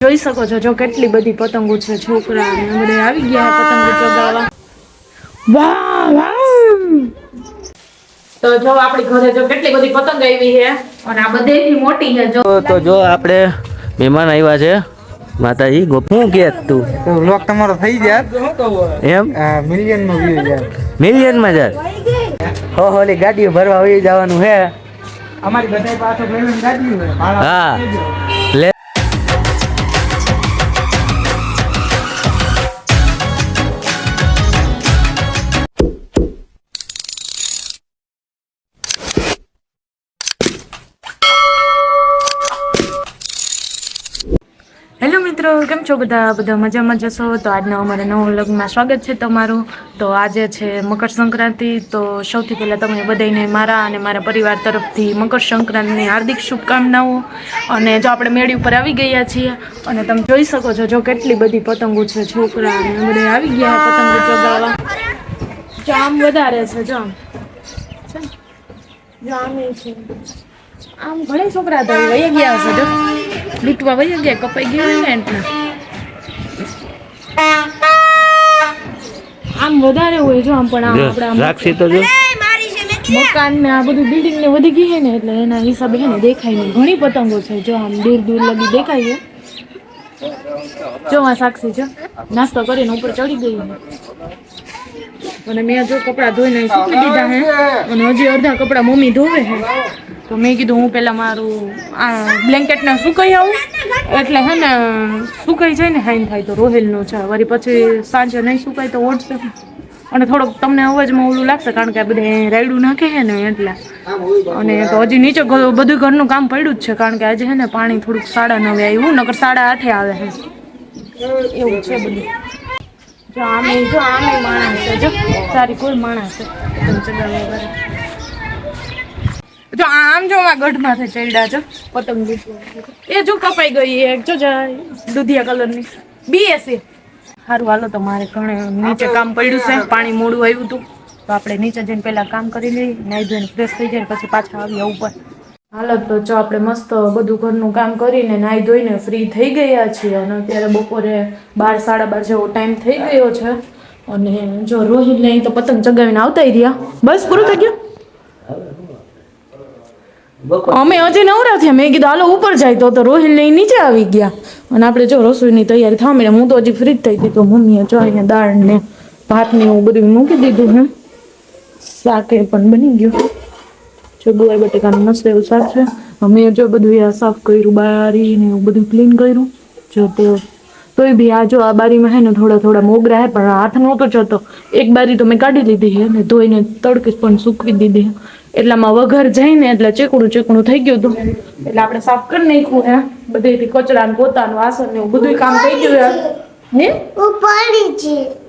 જોઈ શકો છો જો કેટલી બધી પતંગો છે છોકરા બધા આવી ગયા પતંગો ચગાવવા. વાહ વાહ! તો જો આપણી ઘરે જો કેટલી બધી પતંગ આવી છે અને આ બધેથી મોટી છે જો. તો- જો આપણે મહેમાન આવ્યા છે માતાજી ગોપ શું કે તું? તો વ્લોગ તમારો થઈ જાય એમ? મિલિયનમાં વ્યૂ જાય મિલિયનમાં જાય? હો હોલી ગાડીઓ ભરવા આવી જવાનું હે. અમારી બધા પાછો પેમેન્ટ ગાડી હોય હા. લે મિત્રો, કેમ છો બધા? બધા મજામાં જશો તો આજના અમારા નવા લગ્નમાં સ્વાગત છે તમારું. તો આજે છે મકર સંક્રાંતિ, તો સૌથી પહેલાં તમને બધાને મારા અને મારા પરિવાર તરફથી મકર સંક્રાંતિની હાર્દિક શુભકામનાઓ અને જો આપણે મેળી ઉપર આવી ગયા છીએ, અને તમે જોઈ શકો છો જો કેટલી બધી પતંગો છે, છોકરા અને બધા આવી ગયા પતંગો ચગાવવા. જો આમ વધારે છે, જો. આમ છે. આમ ઘણા છોકરા તો વહી ગયા છે લૂંટવા વહી ગયા કપાઈ ગયા ને એટલે આમ વધારે હોય જો આમ પણ આમ જો, આપણે રાખશી તો જો. મકાન ને આ બધું બિલ્ડિંગ ને વધી ગઈ છે ને એટલે એના હિસાબે છે ને દેખાય નહીં. ઘણી પતંગો છે જો આમ દૂર દૂર લગી દેખાય છે. જો આ સાક્ષી છે. નાસ્તો કરીને ઉપર ચડી ગઈ છે અને મેં જો કપડાં ધોઈને સૂકી દીધા હે. અને હજી અડધા કપડાં મમ્મી ધોવે છે તો મેં કીધું હું પહેલાં મારું, આ બ્લેન્કેટને સુકાઈ આવું. એટલે હે ને, સુકાઈ જાય ને હાઈન થાય તો રોહિલનું છે. વળી પછી સાંજે નહીં સુકાય તો ઓઢશે અને થોડોક તમને અવાજમાં ઓલું લાગશે કારણ કે આ બધે રાયડું નાખે છે ને એટલે. અને તો હજી નીચે બધું ઘરનું કામ પડ્યું જ છે કારણ કે આજે છે ને પાણી થોડુંક સાડા નવે આવ્યું, નકર સાડા આઠે આવે છે એવું છે બધું. જો આમે જો આમે માણસ છે, જો. સારી કોઈ માણસ છે. જો આમ જો આ ગઢમાંથી ચડ્યા છો પતંગ એ જો કપાઈ ગઈ એક જો જાય દુધિયા કલરની. બીએસી સારું હાલો તો મારે ઘણે નીચે કામ પડ્યું છે પાણી મોડું આવ્યું હતું. તો આપણે નીચે જઈને પહેલા કામ કરી લઈએ નાઈ ધોઈને ફ્રેશ થઈ જાય પછી પાછા આવીએ ઉપર. હાલો તો જો આપણે મસ્ત બધું ઘરનું કામ કરીને નાઈ ધોઈને ફ્રી થઈ ગયા છીએ. અને અત્યારે બપોરે બાર સાડા બાર જેવો ટાઈમ થઈ ગયો છે. અને જો રોહિત નહીં તો પતંગ ચગાવીને આવતા રહ્યા. બસ પૂરું થઈ ગયું? અમે હજી નવરા થયા. મેં કીધું, હાલો, ઉપર જાય. તો તો રોહિલ લઈ નીચે આવી ગયા. અને આપણે જો રસોઈની તૈયારી થાંભી હું તો હજી ફ્રી જ થઈ હતી તો મમ્મીએ જો અહીંયા દાળ ને ભાત ને એવું બધું મૂકી દીધું હે. શાક પણ બની ગયું. જો ગુવાર બટેકાનું મસ્ત એવું શાક છે. અમે જો બધું આ સાફ કર્યું, બારી ને એવું બધું ક્લીન કર્યું. જો તે તોય બી આ જો આ બારીમાં હે ને થોડા થોડા મોગરા હે, પણ હાથ નહોતો જતો એક બારી તો મેં કાઢી લીધી છે ને ધોઈને તડકે પણ સૂકવી દીધી છે. એટલામાં વઘાર જઈને એટલે ચીકણું ચીકણું થઈ ગયું હતું. એટલે આપણે સાફ કરી નાખ્યું હે. બધેથી કચરા ને પોતા ને વાસણ ને એવું બધું કામ થઈ ગયું હે. હે?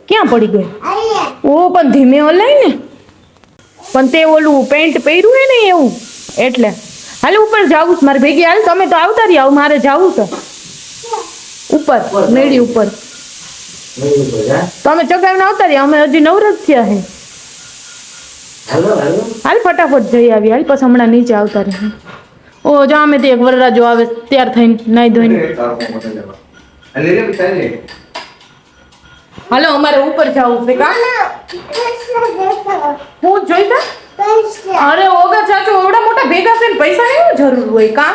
ક્યાં પડી ગઈ? ઓ પણ ધીમે ઓલાય ને. પણ તે ઓલું પેન્ટ પહેર્યું હે ને એવું. એટલે. હાલ ઉપર જાવું છું. મારે ભેગી હાલ તમે તો આવતા રહ્યા આવું મારે જાવું તો ઉપર મેળી ઉપર. તમે ચગાવીને આવતા રહ્યા અમે હજી નવરત થયા હે. હાલ ફટાફટ જઈ આવી. હાલ પછી હમણાં નીચે આવતા રહે. ઓ જો અમે તે એક વરરાજો આવે તૈયાર થઈને નાઈ ધોઈને. હાલો અમારે ઉપર જવું છે કા? હું જોઈતા અરે ઓગા ચાચુ એવડા મોટા ભેગા થઈને પૈસા ની જરૂર હોય કા?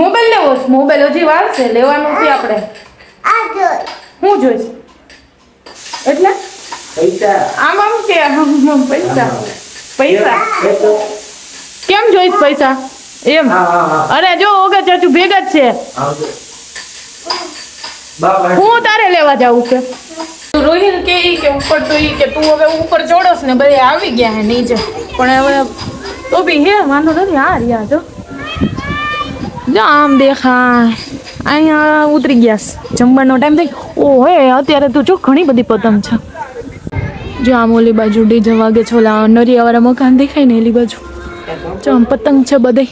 મોબાઈલ લેવો છે. મોબાઈલ હજી વાર છે લેવાનો છે આપણે. હું જોઈશ. એટલે? આમ આમ કે પૈસા. પૈસા. કેમ? જોઈશ પૈસા? એમ? અરે જો ઓગા ચાચુ ભેગા જ છે. હું તારે લેવા જાઉં છે? રોહિલ કે ઈ કે ઉપર તો ઈ કે તું હવે ઉપર ચોડસ ને બધે આવી ગયા હે નીચે. પણ હવે તો બી હે વાંધો નથી આ રહ્યા જો. જો આમ દેખા અહીંયા ઉતરી ગયા જમવાનો ટાઈમ થઈ. ઓ હે અત્યારે તો જો ઘણી બધી પતંગ છે. જો આમ ઓલી બાજુ ડીજે વાગે છે, ઓલા નરિયાવાળા મકાન દેખાય ને એલી બાજુ. જો આમ પતંગ છે બધે.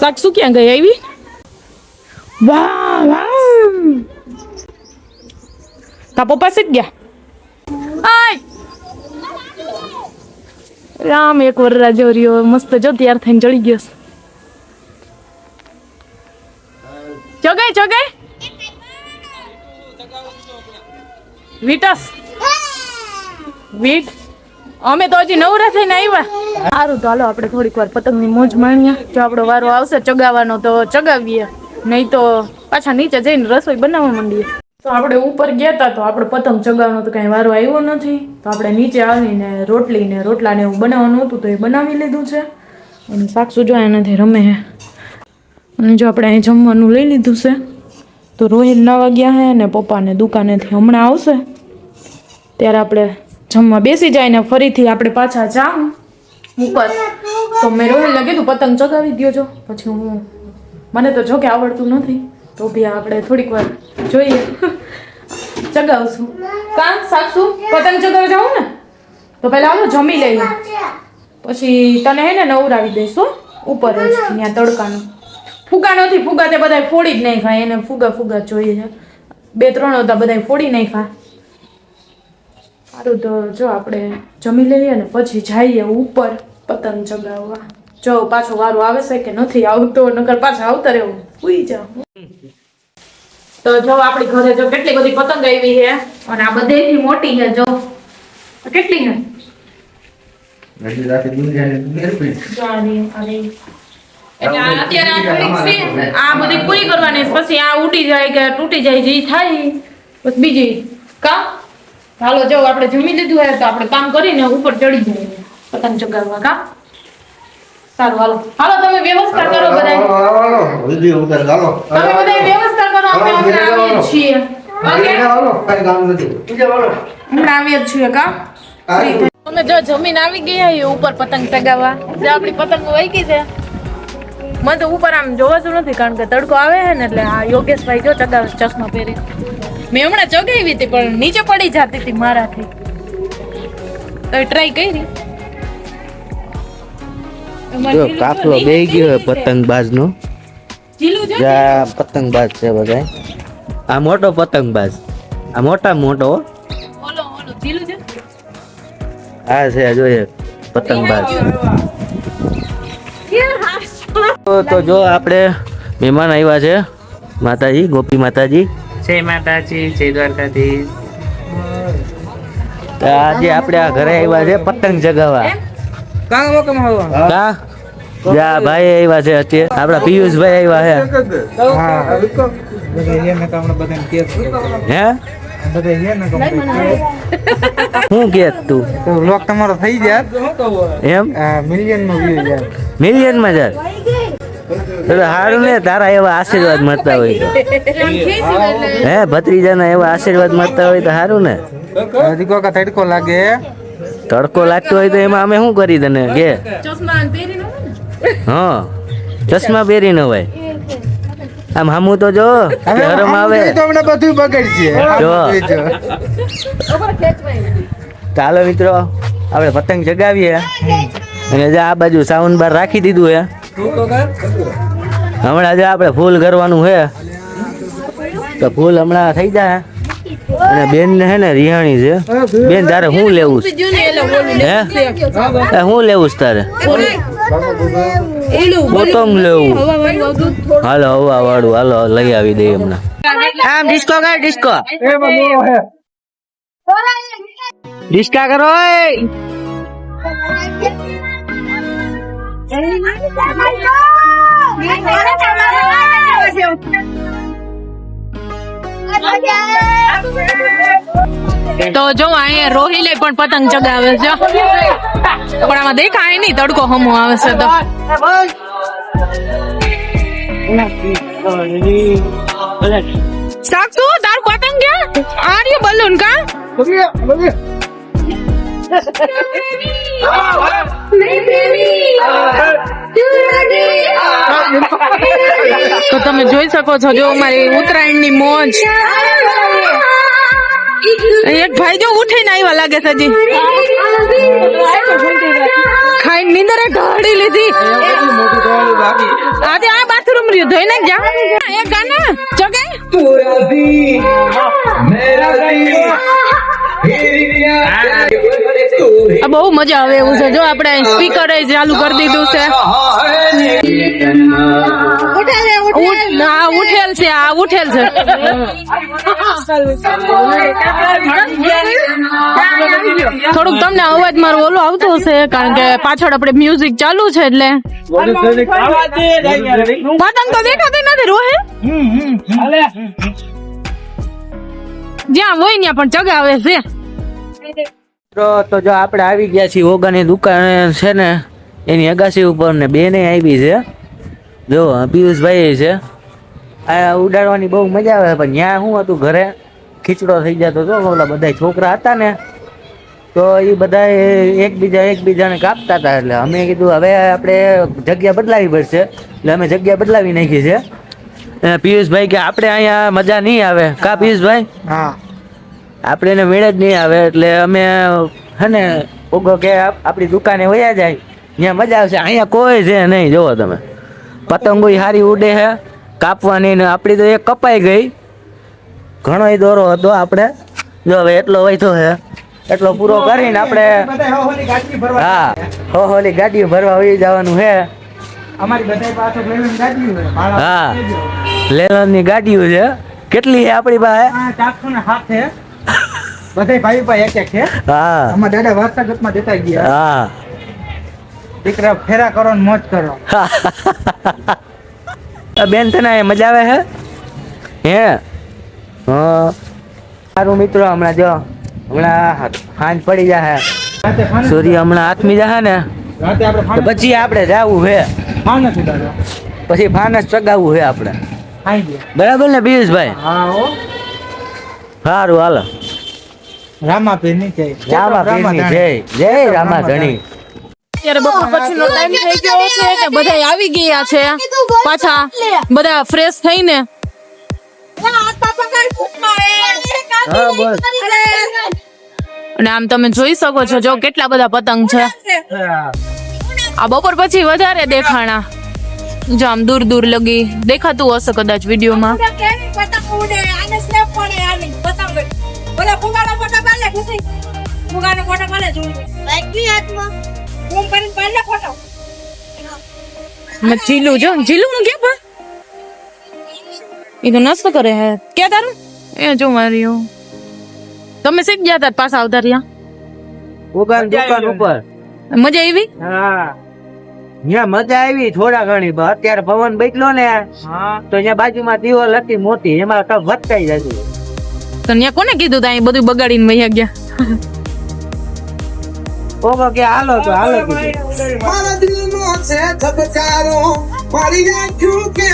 સાક્ષુ ક્યાં ગઈ આવી? વાહ તા પપ્પા સીટ ગયા? રામ, એક વરરાજો રહ્યો. મસ્ત જો, તૈયાર થઈને ચડી ગયો ચોગે ચોગે વિટસ. વીટ. અમે તો હજી નવરા થઈને આવ્યા સારું તો હાલો આપણે થોડીક વાર પતંગની મોજ માણીએ. જો આપણો વારો આવશે ચગાવવાનો તો ચગાવીએ. નહીં તો પાછા નીચે જઈને રસોઈ બનાવવા માંડીએ. તો આપણે ઉપર ગયા હતા તો આપણે પતંગ ચગાવવાનો તો કાંઈ વારો આવ્યો નથી. તો આપણે નીચે આવીને રોટલી ને રોટલા ને એવું બનાવવાનું હતું તો એ બનાવી લીધું છે. અને શાક સુજવા નથી રમે અને જો આપણે અહીં જમવાનું લઈ લીધું છે તો રોહિત નવા ગયા હે ને પપ્પાને દુકાનેથી હમણાં આવશે. ત્યારે આપણે જમવા બેસી જાય ને ફરીથી આપણે પાછા જાઉં. ઉપર. તો મેં રોહિતને કીધું, પતંગ ચગાવી દો પછી હું, મને તો જો કે આવડતું નથી. તો બી આપણે થોડીક વાર જોઈએ. ચગાવશું. કા? સાસુ, પતંગ ચગાવવા જાઉં ને? તો પહેલા આવો જમી લઈએ. પછી તને હે ને નવરાવી દઈશું ઉપર જ, ત્યાં તડકાનું. ફુગા નથી, ફુગા તે બધા ફોડી જ નહીં ખાય એને ફુગા ફુગા જોઈએ બે ત્રણ હતા બધા ફોડી નહીં ખા સારું તો જો આપણે જમી લઈએ ને પછી જઈએ ઉપર પતંગ ચગાવવા. જો પાછો વારો આવે છે કે નથી આવતો નકર પાછા આવતા રહેવું સુઈ જાવ તો જો આપણી ઘરે જો કેટલી બધી પતંગ આવી છે અને આ બધેથી મોટી છે જો. કેટલી છે? આ બધી પૂરી કરવાની પછી આ ઉડી જાય કે તૂટી જાય જે થાય બસ બીજી. કા? હાલો જો આપણે જમી લીધું હોય તો આપણે કામ કરીને ઉપર ચડી જઈએ. પતંગ ચગાવવા કા? સારું હાલો. હાલો તમે વ્યવસ્થા કરો બધા તમે બધા વ્યવસ્થા કરો અમે હમણાં આવીએ જ છીએ. ઓકે? હમણાં આવીએ છીએ કા? અમે જો જમીન આવી ગયા છીએ ઉપર પતંગ ચગાવવા. જે આપણી પતંગ વહી ગઈ છે. મને તો ઉપર આમ જોવાતું નથી કારણ કે તડકો આવે છે ને એટલે આ યોગેશભાઈ જો ચગાવે છે ચશ્મા પહેરી મેં હમણાં ચગાવી હતી પણ નીચે પડી જતી હતી મારાથી. તો ટ્રાય કરી. જો કાફલો બે ગયો પતંગબાજ નો પતંગબાજ છે બધા આ મોટો પતંગબાજ. આ મોટા મોટો હો. છે જોઈએ પતંગબાજ. તો જો આપણે મહેમાન આવ્યા છે માતાજી ગોપી માતાજી. જય માતાજી જય દ્વારકાધીશ. આજે આપણે આ ઘરે આવ્યા છે પતંગ ચગાવવા. કાં મોકમ આવો કા? જા ભાઈ આવ્યા છે અત્યારે. આપડા પિયુષભાઈ આવ્યા છે. હે? બધા હે કે તું લોક તમારો થઈ જાય. એમ? મિલિયન નો વ્યૂ જાય. મિલિયનમાં જા તો સારું ને તારા એવા આશીર્વાદ મળતા હોય તો. હે ભત્રીજાના એવા આશીર્વાદ મળતા હોય તો સારું ને. હજી કોકા તડકો લાગે. તડકો લાગતો હોય તો એમાં અમે શું કરી તને કે? ચશ્મા હા ચશ્મા પહેરી ન હોય. આમ હામુ તો જો ગરમ આવે. તો હમણાં બધું બગડશે. જો. ચાલો મિત્રો આપણે પતંગ ચગાવીએ અને જે આ બાજુ સાઉન્ડ બાર રાખી દીધું હે. હમણાં જે આપણે ફૂલ કરવાનું છે તો ફૂલ હમણાં થઈ જાય. અને બેન ને હે ને રિહાણી છે. બેન તારે શું લેવું છે? હે? હું શું લેવું છે તારે? બોતમ લેવું. હાલો હવા વાળું હાલો લઈ આવી દઈએ હમણાં આમ ડિસ્કો કર ડિસ્કો ડિસ્કા કરો ઓય. તો જો અહીંયા રોહિલે પણ પતંગ ચગાવે છે. પણ આમાં દેખાય નહીં તડકો હમો આવે છે તો. સાક્ષુ તાર પતંગ ક્યાં? આર્ય બલૂન કા? તો તમે જોઈ શકો છો જો અમારી ઉત્તરાયણની મોજ. એક ભાઈ જો ઉઠીને આવ્યા લાગે છે હજી. ખાઈ નીંદરે ઘડી લીધી. આજે આ બાથરૂમ રહ્યું. ધોઈ ને જા. એક ગાના, જગે. આ બહુ મજા આવે એવું છે. જો આપણે સ્પીકર ચાલુ કરી દીધું છે. હા ઉઠેલ છે આ ઉઠેલ છે. થોડુંક તમને અવાજ મારો ઓલો આવતો હશે કારણ કે પાછળ આપણે મ્યુઝિક ચાલુ છે એટલે. પતંગ તો દેખાતી નથી રોહે? જ્યાં હોય ત્યાં પણ ચગાવે છે. તો જો આપણે આવી ગયા છીએ ઓગાની દુકાન છે ને એની અગાસી ઉપર ને બેને આવી છે. જો પિયુષભાઈ છે. આ ઉડાડવાની બહુ મજા આવે પણ ત્યાં શું હતું ઘરે ખીચડો થઈ જતો હતો ઓલા બધા છોકરા હતા ને તો એ બધા એકબીજા એકબીજાને કાપતા હતા એટલે અમે કીધું હવે આપણે જગ્યા બદલાવી પડશે. એટલે અમે જગ્યા બદલાવી નાખી છે. પિયુષભાઈ કે આપણે અહીંયા મજા નહીં આવે. કા પિયુષભાઈ? હા. આપણે એને મેળ જ નહીં આવે એટલે અમે હે ને ઓગો કે આપણી દુકાને વયા જાય ત્યાં મજા આવશે. અહીંયા કોઈ છે નહીં જોવો તમે. પતંગો સારી ઉડે છે કાપવાની ને આપણી તો એક કપાઈ ગઈ. ઘણો દોરો હતો આપણે. જો હવે એટલો વૈધો છે એટલો પૂરો કરીને આપણે હા હો હોલી ગાડી ભરવા વહી જવાનું હા. દેજો. લેલનની ગાડીઓ છે. કેટલી છે આપણી પાસે? ચારસો ને સાત છે. બધા ભાઈ ભાઈ એક એક છે. હા. અમાર દાદા વારસાગતમાં દેતા ગયા. હા. દીકરા ફેરા કરો ને મોજ કરો. બેન તને મજા આવે છે હે? હા. સારું મિત્રો હમણાં જો હમણાં હાંજ પડી જાય સૂર્ય હમણાં હાથમી જાય ને? પછી આપણે જાવું દાદા પછી ફાનસ ચગાવવું હે આપણે. બરાબર ને પિયુષભાઈ? સારું હાલો રામા પીરની જય. રામા પીરની જય. જય રામા ધણી અત્યારે બપોર પછીનો ટાઈમ થઈ ગયો છે કે બધા આવી ગયા છે. પાછા બધા ફ્રેશ થઈને. અને આમ તમે જોઈ શકો છો જો કેટલા બધા પતંગ છે. આ બપોર પછી વધારે દેખાણા. જો આમ દૂર દૂર લગી દેખાતું હશે કદાચ વિડીયોમાં. પતંગ ઉડે આને સ્નેપ પડે આની પતંગ ઓલા ફુગાનો ફોટો. પાડે ખુશી ફુગાનો ફોટો પાડે જોઈ લાગી હાથમાં ફોન કરીને પાડે ફોટો મેં જીલું જો જીલું હું કે પણ? એ તો નાસ્તો કરે હે. કે તારું? એ જો મારી તમે શીખ ગયા તા પાછા આવતા રહ્યા દુકાન દુકાન ઉપર. મજા આવી? હા. ત્યાં મજા આવી થોડા ઘણી અત્યારે પવન બેઠલો ને હા. તો ત્યાં બાજુમાં દિવાલ હતી મોટી એમાં વધતાઈ જતું તો ત્યાં કોને કીધું તા અહીં બધું બગાડીને વહી ગયા? ઓગો કે હાલો તો હાલો. મારા દિલનો છે ધબકારો મારી આંખો કે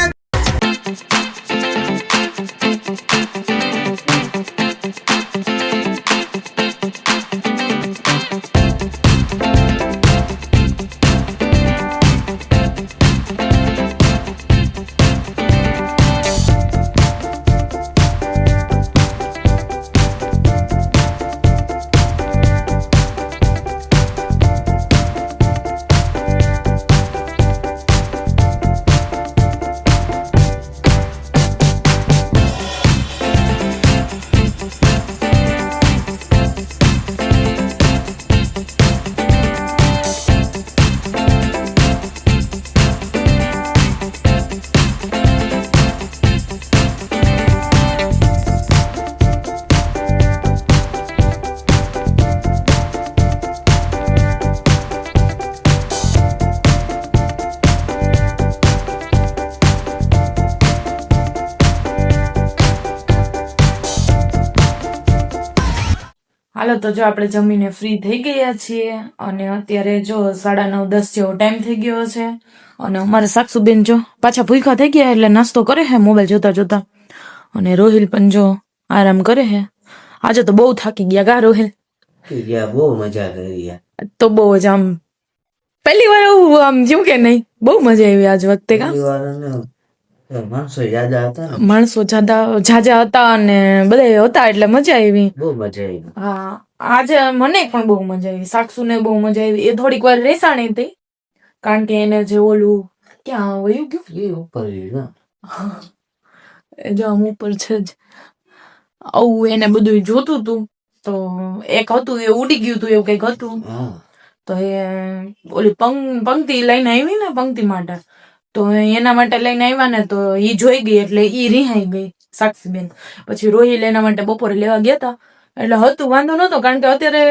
હાલો તો જો આપણે જમીને ફ્રી થઈ ગયા છીએ અને અત્યારે જો સાડા નવ દસ જેવો ટાઈમ થઈ ગયો છે અને અમારે સાક્ષુબેન જો પાછા ભૂખા થઈ ગયા એટલે નાસ્તો કરે હે મોબાઈલ જોતા જોતા. અને રોહિલ પણ જો આરામ કરે હે. આજે તો બહુ થાકી ગયા ગા રોહિલ. બહુ મજા કરી તો બહુ જ આમ પહેલી વાર આવું આમ જેવું કે નહીં બહુ મજા આવી આજ વખતે કા માણસો જાજા હતા માણસો જાદા જાજા હતા અને બધા હતા એટલે મજા આવી. બહુ મજા આવી. હા આજે મને પણ બહુ મજા આવી. સાક્ષુને બહુ મજા આવી. એ થોડીક વાર રેસાણી હતી. કારણ કે એને જે ઓલું ક્યાં વયું ગયું? એ ઉપર ને. જો આમ ઉપર છે જ. આવું એને બધું જોતું હતું. તો એક હતું એ ઉડી ગયું હતું એવું કંઈક હતું. તો એ ઓલી પંક પંક્તિ લઈને આવી ને પંક્તિ માટે. તો એના માટે લઈને આવ્યા ને તો ઈ જોઈ ગઈ એટલે ઈ રિહાઈ ગઈ સાક્ષીબેન. પછી રોહિલ એના માટે બપોરે લેવા ગયા હતા એટલે હતું વાંધો નતો કારણ કે અત્યારે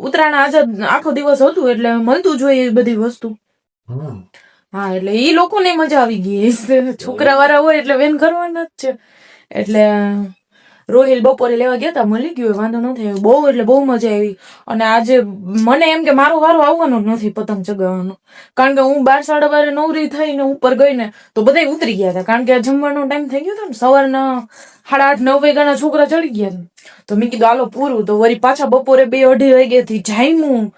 ઉત્તરાયણ આજે આખો દિવસ હતું એટલે મળતું જોઈએ એ બધી વસ્તુ. હા એટલે ઈ લોકોને મજા આવી ગઈ. છોકરા વાળા હોય એટલે વેન કરવાના જ છે. એટલે રોહિલ બપોરે લેવા ગયા હતા મળી ગયું, વાંધો આવ્યો બહુ એટલે બહુ મજા આવી. અને આજે મને એમ કે મારો વારો આવવાનો જ નથી પતંગ ચગાવવાનો. કારણ કે હું બાર, સાડા બારે નવરી થઈને ઉપર ગઈ ને તો બધા ઉતરી ગયા હતા કારણ કે જમવાનો ટાઈમ થઈ ગયો હતો ને, સવારના સાડા આઠ, નવ વાગ્યાના છોકરા ચડી ગયા. તો મેં કીધું, હાલો પૂરું. તો વળી પાછા બપોરે બે અઢી વાગ્યાથી જામ્યું.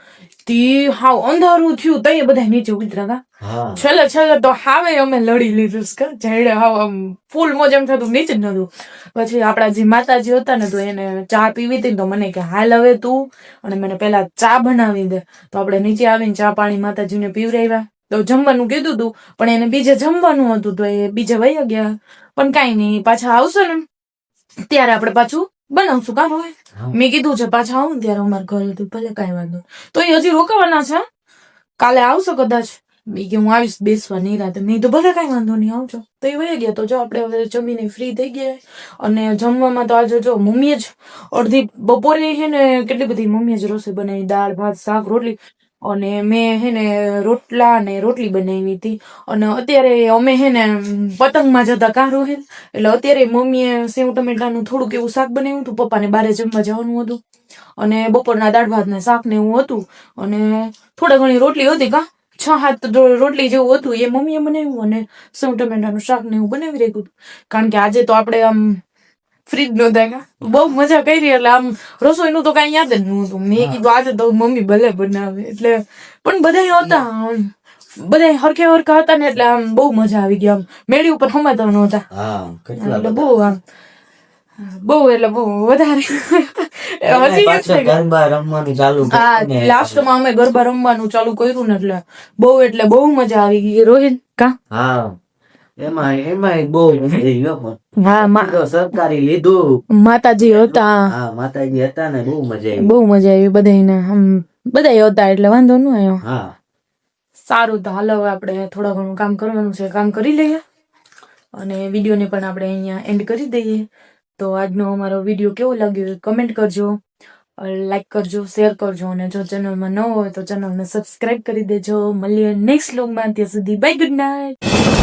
તી હાવ અંધારું થયું તઈ બધા નીચે ઉતરા હતા છેલ્લે છેલ્લે તો હાવે અમે લડી લીધું કે. જાડે હાવ આમ ફૂલ મોજ એમ થતું નીચે જ નતું પછી આપણા જે માતાજી હતા ને તો એને ચા પીવી હતી તો મને કે હાલ હવે તું. અને મને પેલા ચા બનાવી દે. તો આપણે નીચે આવીને ચા પાણી માતાજીને પીવરાવ્યા તો જમવાનું કીધું તું પણ એને બીજે જમવાનું હતું તો એ બીજે વહી ગયા. પણ કાંઈ નહીં પાછા આવશે ને ત્યારે આપણે પાછું બનાવશું કામ હોય. મેં કીધું છે પાછા આવું ત્યારે અમારા ઘરે તો ભલે કાંઈ વાંધો તો એ હજી રોકાવાના છે કાલે આવશો કદાચ? કે હું આવીશ બેસવા નહીં રાતે. મેં તો ભલે કાંઈ વાંધો નહીં આવજો. તો એ વહી ગયા તો જો આપણે હવે જમીને ફ્રી થઈ ગયા અને જમવામાં તો આજે જો મમ્મીએ જ અડધી બપોરે છે ને કેટલી બધી મમ્મીએ જ રસોઈ બનાવી દાળ ભાત શાક રોટલી. અને મેં હે ને રોટલા અને રોટલી બનાવી હતી. અને અત્યારે અમે હે ને પતંગમાં જતા કાં રોહિલ એટલે અત્યારે મમ્મીએ સેવ ટમેટાનું થોડુંક એવું શાક બનાવ્યું હતું. પપ્પાને બારે જમવા જવાનું હતું. અને બપોરના દાળ ભાત ને શાક ને એવું હતું. અને થોડા ઘણી રોટલી હતી કા. છ હાથ રોટલી જેવું હતું એ મમ્મીએ બનાવ્યું. અને સેવ ટમેટાનું શાક ને એવું બનાવી રાખ્યું હતું. કારણ કે આજે તો આપણે આમ ફ્રીજ નો થાય. બહુ મજા કરી એટલે આમ રસોઈનું તો કઈ યાદ જ નહોતું મેં કીધું આજે તો મમ્મી ભલે બનાવે એટલે પણ બધા હતા બધા હરખે હરખા હતા ને એટલે આમ બહુ મજા આવી ગઈ આમ. મેળી ઉપર હમાતા નહોતા એટલે બહુ આમ. બહુ એટલે બહુ વધારે. ગરબા રમવાનું ચાલુ લાસ્ટમાં અમે ગરબા રમવાનું ચાલુ કર્યું ને એટલે બહુ એટલે બહુ મજા આવી ગઈ. રોહિત કા? હા. એમાં એમાં બહુ મજા પણ. હા સરકારી લીધું માતાજી હતા હા માતાજી હતા ને બહુ મજા આવી બહુ મજા આવી બધાને બધા હતા એટલે વાંધો ન આવ્યો હા સારું તો હાલો આપણે થોડા ઘણું કામ કરવાનું છે કામ કરી લઈએ અને વિડીયોને પણ આપણે અહીંયા એન્ડ કરી દઈએ તો આજનો અમારો વીડિયો કેવો લાગ્યો કમેન્ટ કરજો લાઈક કરજો શેર કરજો અને જો ચેનલમાં ન હોય તો ચેનલને સબસ્ક્રાઇબ કરી દેજો મળીએ નેક્સ્ટ લોગમાં ત્યાં સુધી બાય ગુડ નાઇટ